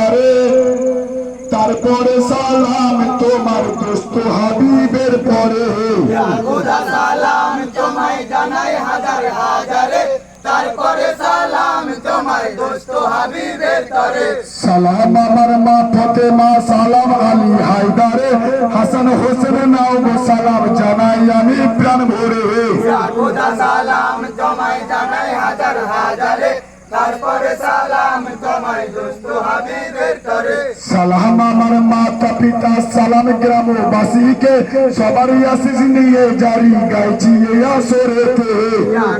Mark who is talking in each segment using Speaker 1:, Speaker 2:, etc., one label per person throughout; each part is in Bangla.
Speaker 1: হাজারে তারপরে সালাম তোমার দোস্ত হাবিবের পরে।
Speaker 2: সালাম তোমায় জানাই হাজার হাজারে। তারপরে সালাম তোমার দোস্ত হাবিবের তরে।
Speaker 1: সালাম আমার মা ফতেমা সালাম আলী হায়দারে। হাসান হোসেন নাও গো সালাম জানাই আমি প্রাণ ভরে।
Speaker 2: খোদা সালাম তোমায় জানাই হাজার হাজারে। তারপরে সালাম তোমার দোস্ত হাবিবের তরে।
Speaker 1: সালাম আমার মাতা পিতা সালাম গ্রামবাসীকে সবারই আশিস নিয়ে জারি গাইছি এই আসরেতে।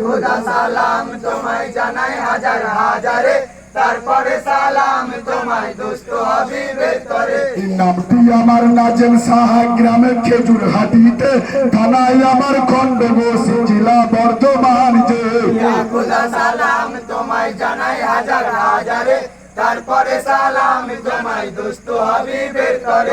Speaker 2: খোদা সালাম তোমায় জানাই হাজার হাজারে তারপরে সালাম তোমার দোস্ত হাবিবের তরে।
Speaker 1: নামটি আমার নাজেম সাহা গ্রামের খেজুর হাটিতে থানায় আমার খন্ডগোসি জেলা বর্ধমান। যে
Speaker 2: খোদা সালাম তোমায় জানাই হাজার হাজারে। তারপরে সালাম তোমায় দোস্ত হাবিবের তরে।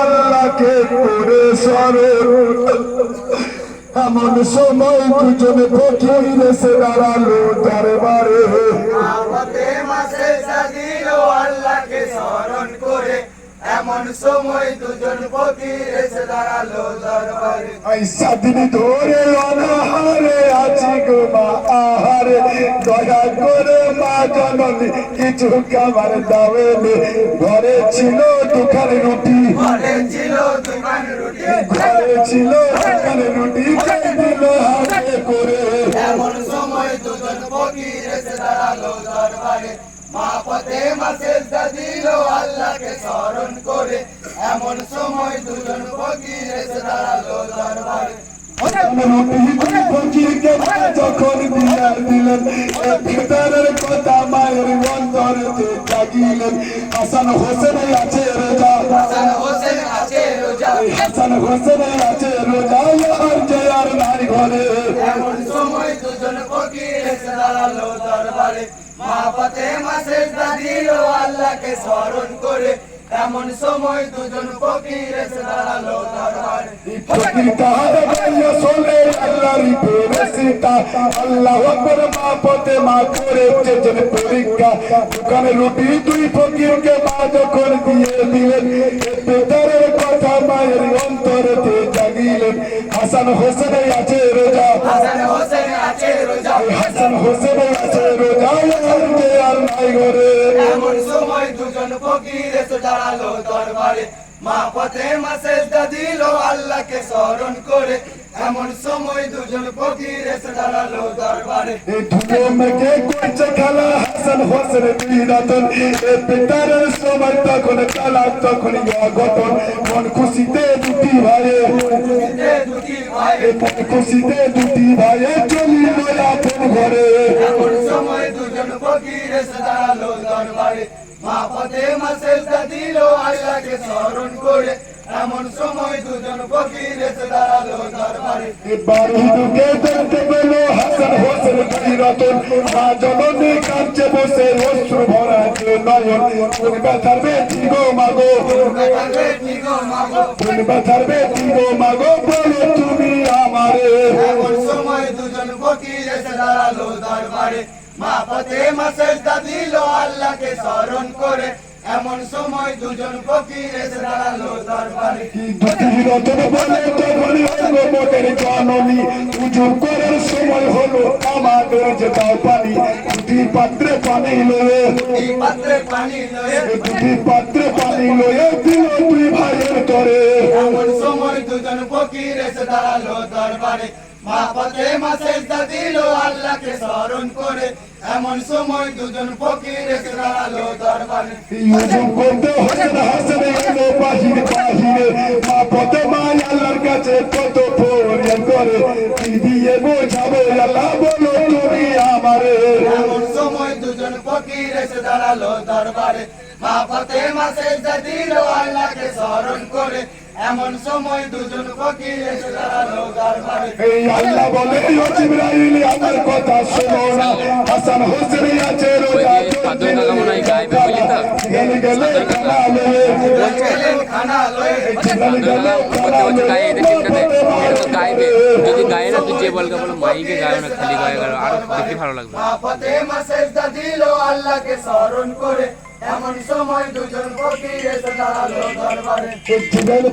Speaker 1: আল্লাহকে করে স্মরণ এমন সময় দুজনে ফকির এসে দাঁড়াল দরবারে।
Speaker 2: আমাতে মাসে সাদিল আল্লাহকে স্মরণ করে। এমন সময় দুজন ফকির এসে দাঁড়াল দরবারে।
Speaker 1: এই সাদিন ধরে অনাহারে আছি গো মা আহারে। দয়া করে মা জননী কিছু খাবার দাওয়েলে ঘরে ছিল দোকান রুটি।
Speaker 2: ঘরে ছিল দোকান রুটি।
Speaker 1: ঘরে ছিল রুটি। হাতে করে।
Speaker 2: এমন সময় দুজন ফকির এসে দাঁড়াল দরবারে। মা পথে মাসে দিল আল্লাহকে স্মরণ করে। এমন সময় দুজন ফকির এসে দাঁড়াল দরবারে।
Speaker 1: যখন দিলেন দিলেন ভেতরের কথা মায়ের অন্তরেতে জাগিলেন। হাসান হোসেন আছে রোজা।
Speaker 2: হাসান হোসেন
Speaker 1: হাসান হোসেন আছে রোজা আর জয়ার নাই ঘরে
Speaker 2: এমন সময় দুজন ফকির এসে দাঁড়াল দরবারে মা পথে মাসে দিল আল্লাহকে স্মরণ করে এমন সময় দুজন ফকির এসে দাঁড়াল দরবারে
Speaker 1: ফকির তাহার ভাইয়া সোলে আল্লাহর ফেরেশতা আল্লাহ আকবার মা পথে করেছে যে পরীক্ষা দোকানে রুটি দুই ফকিরকে মা যখন দিয়ে দিলেন ভেতরের কথা মায়ের অন্তরেতে জাগিলেন। হাসান হোসেন আছে রোজা।
Speaker 2: হাসান হোসেন আছে রোজা।
Speaker 1: হাসান হোসেন আছে রোজা আর যে আর নাই ঘরে।
Speaker 2: এমন সময় দুজন ফকির এসে দাঁড়াল দরবারে। মা পথে মাসে দিল আল্লাহকে স্মরণ করে। এমন সময় দুজন ফকির এসে দাঁড়াল দরবারে।
Speaker 1: ধুলো মেঘে করছে খেলা হাসান বিরাতন এ পিতারের সময় তখন কালা, তখন গঠন মন খুশিতে দুটি ভাইয়ে। মন খুশিতে দুটি ভাইয়ে চলিল আপন ঘরে।
Speaker 2: সময় দুজন ফকির এসে দাঁড়াল দরবারে মা পথে মাসে দিল আল্লাহকে স্মরণ করে। এমন সময় দুজন ফকির এসে দাঁড়াল দরবারে।
Speaker 1: এবার হিন্দুকে দেখতে পেল হাসান হোসেন বিরাতন মা জননী কাঁদছে বসে অশ্রু ভরা নয়ন। কোন ব্যথার বেটি গো মাগো কোন ব্যথার বেটি গো মাগো বলো তুমি আমারে।
Speaker 2: এমন সময় দুজন ফকির এসে দাঁড়াল দরবারে। মা পথে মাসে দিল আল্লাহকে স্মরণ করে। এমন সময় দুজন ফকির এসে দাঁড়াল দরবারে
Speaker 1: দুটি রতন বলে তখনই হলো মোদের জননী উজু করার সময় হলো আমাদের যে দাও পানি। দুটি পাত্রে পানি লয়ে
Speaker 2: পাত্রে পানি লয়ে
Speaker 1: দুটি পাত্রে পানি লয়ে দিল দুই ভাইয়ের তরে
Speaker 2: এমন সময় দুজন ফকির এসে দাঁড়াল দরবারে। মা পথে মাসে দিল আল্লাহকে স্মরণ করে। এমন সময় দুজন ফকির এসে দাঁড়াল দরবারে।
Speaker 1: উজু করতে হোসেন হাসেন এলো বাহির বাহিরে। মা পথে আল্লাহর কাছে কত ফরিয়াদ করে। কি দিয়ে বোঝাবে আল্লাহ বলো তুমি আমারে।
Speaker 2: এমন সময় দুজন ফকির এসে দাঁড়াল দরবারে। মা পথে মাসে দিল আল্লাহকে স্মরণ করে। এমন সময় দুজন ফকির এসে দাঁড়াল
Speaker 1: এই আল্লাহ বলে ও আমার কথা শোনো না। হাসান হুসরি আছে রোজা
Speaker 3: গায়ে এটা যদি গায়ে না তুই যে বলগা বলো মাইকে গায়ে না খালি গায়ে আর দেখতে ভালো লাগবে।
Speaker 2: আল্লাহকে স্মরণ করে এমন সময় দুজন ফকির এসে দাঁড়াল দরবারে।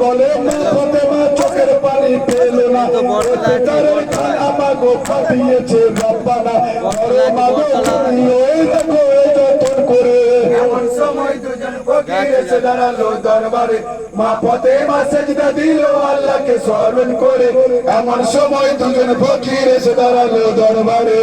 Speaker 1: বলে মা ফতেমা চোখের পানি পেল না। তারের খানা মাগো ফাটিয়েছে রব্বানা। ওরে মাগো তুমি দেখো এই যতন করে।
Speaker 2: এমন সময় দুজন ফকির এসে দাঁড়াল দরবারে।
Speaker 1: মা ফতেমা সেজদা দিল আল্লাহকে স্মরণ করে। এমন সময় দুজন ফকির এসে দাঁড়াল দরবারে।